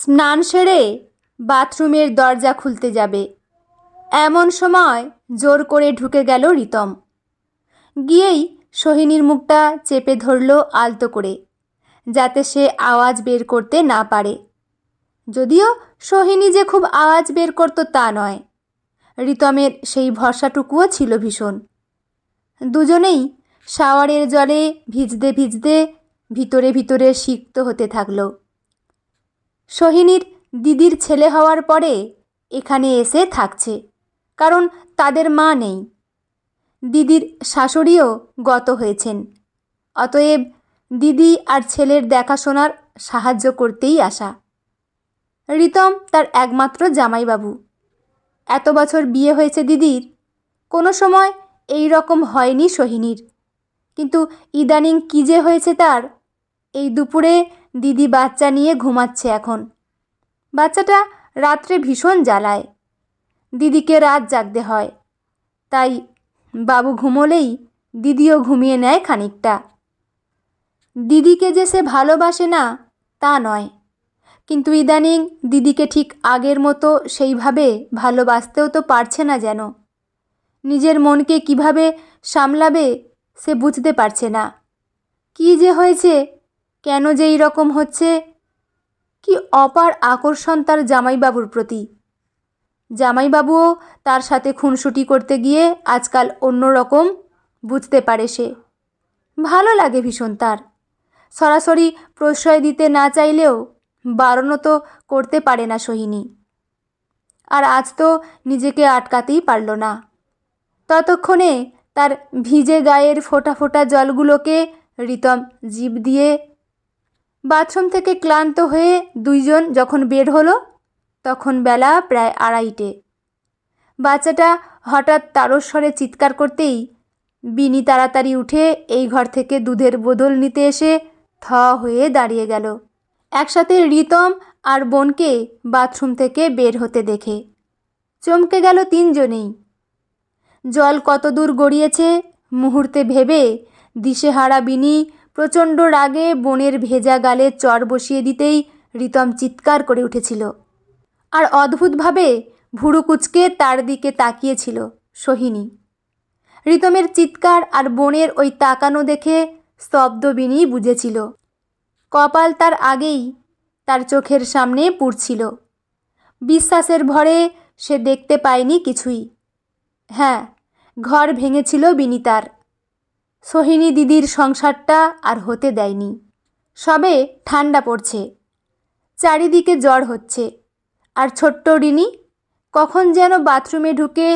স্নান সেরে বাথরুমের দরজা খুলতে যাবে। এমন সময় জোর করে ঢুকে গেল রিতম। গিয়েই সোহিনীর মুখটা চেপে ধরল আলতো করে, যাতে সে আওয়াজ বের করতে না পারে। যদিও সোহিনী যে খুব আওয়াজ বের করতো তা নয়। রিতমের সেই ভরসাটুকুও ছিল ভীষণ। দুজনেই শাওয়ারের জলে ভিজতে ভিজতে ভিতরে ভিতরে সিক্ত হতে থাকল। সোহিনীর দিদির ছেলে হওয়ার পরে এখানে এসে থাকছে, কারণ তাদের মা নেই। দিদির শাশুড়িও গত হয়েছেন। অতএব দিদি আর ছেলের দেখাশোনার সাহায্য করতেই আসা। রিতম তার একমাত্র জামাইবাবু। এত বছর বিয়ে হয়েছে দিদির, কোনো সময় এই রকম হয়নি সোহিনীর। কিন্তু ইদানিং কী যে হয়েছে তার, এই দুপুরে দিদি বাচ্চা নিয়ে ঘুমাচ্ছে এখন। বাচ্চাটা রাত্রে ভীষণ জ্বালায়। দিদিকে রাত জাগতে হয়। তাই বাবু ঘুমোলেই দিদিও ঘুমিয়ে নেয় খানিকটা। দিদিকে যে সে ভালোবাসে না, তা নয়। কিন্তু ইদানিং দিদিকে ঠিক আগের মতো সেইভাবে ভালোবাসতেও তো পারছে না যেন। নিজের মনকে কীভাবে সামলাবে সে বুঝতে পারছে না। কি যে হয়েছে কেন যে এই রকম হচ্ছে? কি অপার আকর্ষণ তার জামাইবাবুর প্রতি? জামাইবাবুও তার সাথে খুনসুটি করতে গিয়ে আজকাল অন্য রকম বুঝতে পারে সে। ভালো লাগে ভীষণ তার। সরাসরি প্রশ্রয় দিতে না চাইলেও বারণও তো করতে পারে না সোহিনী। আর আজ তো নিজেকে আটকাতেই পারল না। ততক্ষণে তার ভিজে গায়ের ফোটা ফোটা জলগুলোকে রিতম জিভ দিয়ে বাথরুম থেকে ক্লান্ত হয়ে দুইজন যখন বের হলো, তখন বেলা প্রায় আড়াইটে। বাচ্চাটা হঠাৎ তারস্বরে চিৎকার করতেই বিনি তাড়াতাড়ি উঠে এই ঘর থেকে দুধের বোতল নিতে এসে থ হয়ে দাঁড়িয়ে গেল। একসাথে রিতম আর বোনকে বাথরুম থেকে বের হতে দেখে। চমকে গেল তিনজনেই। জল কত দূর গড়িয়েছে মুহূর্তে ভেবে দিশেহারা বিনি প্রচণ্ড রাগে বোনের ভেজা গালে চর বসিয়ে দিতেই রিতম চিৎকার করে উঠেছিল। আর অদ্ভুতভাবে ভুরু কুচকে তার দিকে তাকিয়েছিল সোহিনী। রিতমের চিৎকার আর বোনের ওই তাকানো দেখে স্তব্ধ বিনি বুঝেছিল। কপাল তার আগেই তার চোখের সামনে পুড়ছিল। বিশ্বাসের ভরে সে দেখতে পায়নি কিছুই। হ্যাঁ ঘর ভেঙেছিল বিনিতার। সোহিনী দিদির সংসারটা আর হতে দেয়নি। সবে ঠান্ডা পড়ছে। চারিদিকে জ্বর হচ্ছে। আর ছোট্ট রিনি, কখন যেন বাথরুমে ঢুকে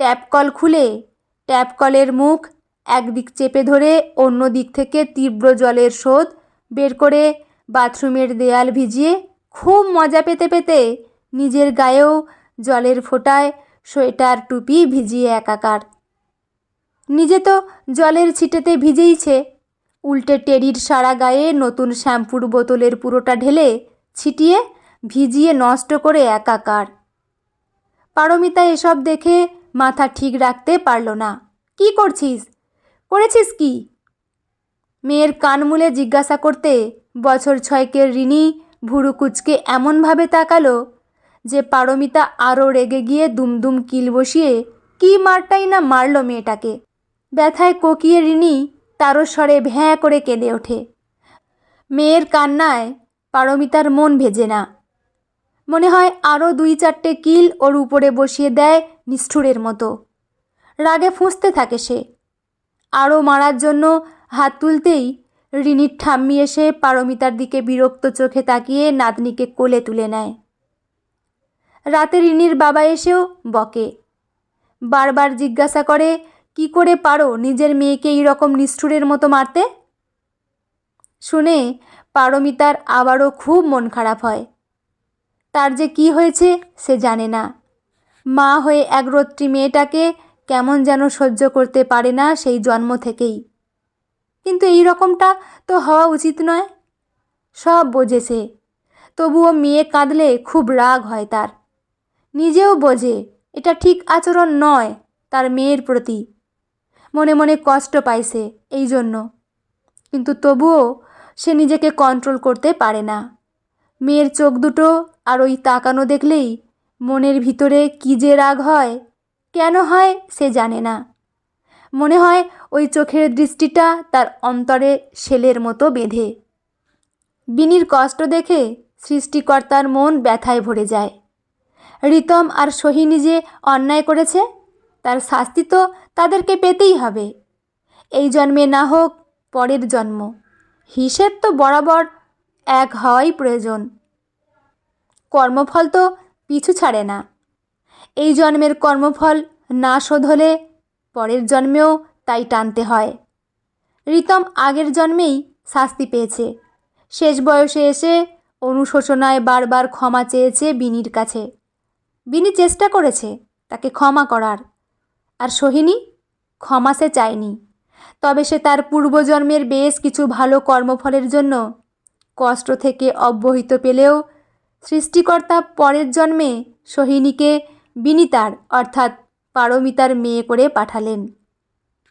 ট্যাপ কল খুলে, ট্যাপ কলের মুখ একদিক চেপে ধরে অন্য দিক থেকে তীব্র জলের স্রোত বের করে বাথরুমের দেয়াল ভিজিয়ে খুব মজা পেতে পেতে নিজের গায়েও জলের ফোঁটায় সোয়েটার টুপি ভিজিয়ে একাকার। নিজে তো জলের ছিটেতে ভিজেইছে। উল্টে টেরির সারা গায়ে নতুন শ্যাম্পুর বোতলের পুরোটা ঢেলে ছিটিয়ে ভিজিয়ে নষ্ট করে একাকার। পারমিতা এসব দেখে মাথা ঠিক রাখতে পারল না। কি করছিস? করেছিস কি? মেয়ের কান মুলে জিজ্ঞাসা করতে বছর ছয়কের ঋণী ভুরু কুচকে এমনভাবে তাকালো যে পারমিতা আরও রেগে গিয়ে দুমদুম কিল বসিয়ে কি মারটাই না মারল মেয়েটাকে? ব্যথায় কোকিয়ে ঋণী তারও স্বরে ভ্যাঁ করে কেঁদে ওঠে। মেয়ের কান্নায় পারমিতার মন ভেজে না। মনে হয় আরও দুই চারটে কিল ওর উপরে বসিয়ে দেয় নিষ্ঠুরের মতো। রাগে ফুঁসতে থাকে সে। আরও মারার জন্য হাত তুলতেই রিনির ঠাম্মি এসে পারমিতার দিকে বিরক্ত চোখে তাকিয়ে নাতনিকে কোলে তুলে নেয়। রাতে রিনির বাবা এসেও বকে। বারবার জিজ্ঞাসা করে কি করে পারো নিজের মেয়েকে এই রকম নিষ্ঠুরের মতো মারতে? শুনে পারমিতার আবারও খুব মন খারাপ হয়। তার যে কি হয়েছে সে জানে না। মা হয়ে একরত্রী মেয়েটাকে কেমন যেন সহ্য করতে পারে না সেই জন্ম থেকেই। কিন্তু এই রকমটা তো হওয়া উচিত নয়। সব বোঝেছে তবুও মেয়ে কাঁদলে খুব রাগ হয় তার। নিজেও বোঝে, এটা ঠিক আচরণ নয় তার মেয়ের প্রতি। মনে মনে কষ্ট পাইছে এই জন্য। কিন্তু তবুও সে নিজেকে কন্ট্রোল করতে পারে না। মেয়ের চোখ দুটো আর ওই তাকানো দেখলেই মনের ভিতরে কী যে রাগ হয়, কেন হয় সে জানে না। মনে হয় ওই চোখের দৃষ্টিটা তার অন্তরে শেলের মতো বেঁধে। বিনির কষ্ট দেখে সৃষ্টিকর্তার মন ব্যথায় ভরে যায়। রিতম আর সোহিনী যে অন্যায় করেছে তার শাস্তি তো তাদেরকে পেতেই হবে। এই জন্মে না হোক পরের জন্ম। হিসেব তো বরাবর এক হওয়াই প্রয়োজন। কর্মফল তো পিছু ছাড়ে না। এই জন্মের কর্মফল না শোধ হলে পরের জন্মেও তাই টানতে হয়। রিতম আগের জন্মেই শাস্তি পেয়েছে। শেষ বয়সে এসে অনুশোচনায় বারবার ক্ষমা চেয়েছে বিনির কাছে। বিনি চেষ্টা করেছে তাকে ক্ষমা করার। আর সোহিনী ক্ষমা সে চায়নি। তবে সে তার পূর্বজন্মের বেশ কিছু ভালো কর্মফলের জন্য কষ্ট থেকে অব্যাহত পেলেও সৃষ্টিকর্তা পরের জন্মে সোহিনীকে বিনিতার অর্থাৎ পারমিতার মেয়ে করে পাঠালেন।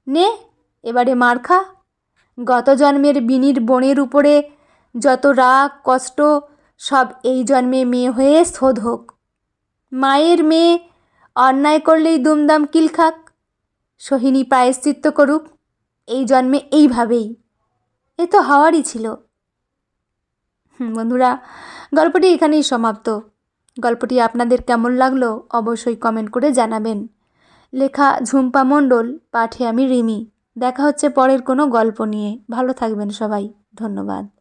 নে, এবারে মার খা। গত জন্মের বিনির বনের উপরে যত রাগ, কষ্ট, সব এই জন্মে মেয়ে হয়ে শোধ হোক। মায়ের মেয়ে অন্যায় করলেই দুমদাম কিল খাক। সোহিনী প্রায়শ্চিত্ত করুক, এই জন্মে এইভাবেই। এ তো হওয়ারই ছিল। বন্ধুরা, গল্পটি এখানেই সমাপ্ত। গল্পটি আপনাদের কেমন লাগল অবশ্যই কমেন্ট করে জানাবেন। লেখা ঝুম্পা মণ্ডল, পাঠে আমি রিমি। দেখা হচ্ছে পরের কোনো গল্প নিয়ে। ভালো থাকবেন সবাই। ধন্যবাদ।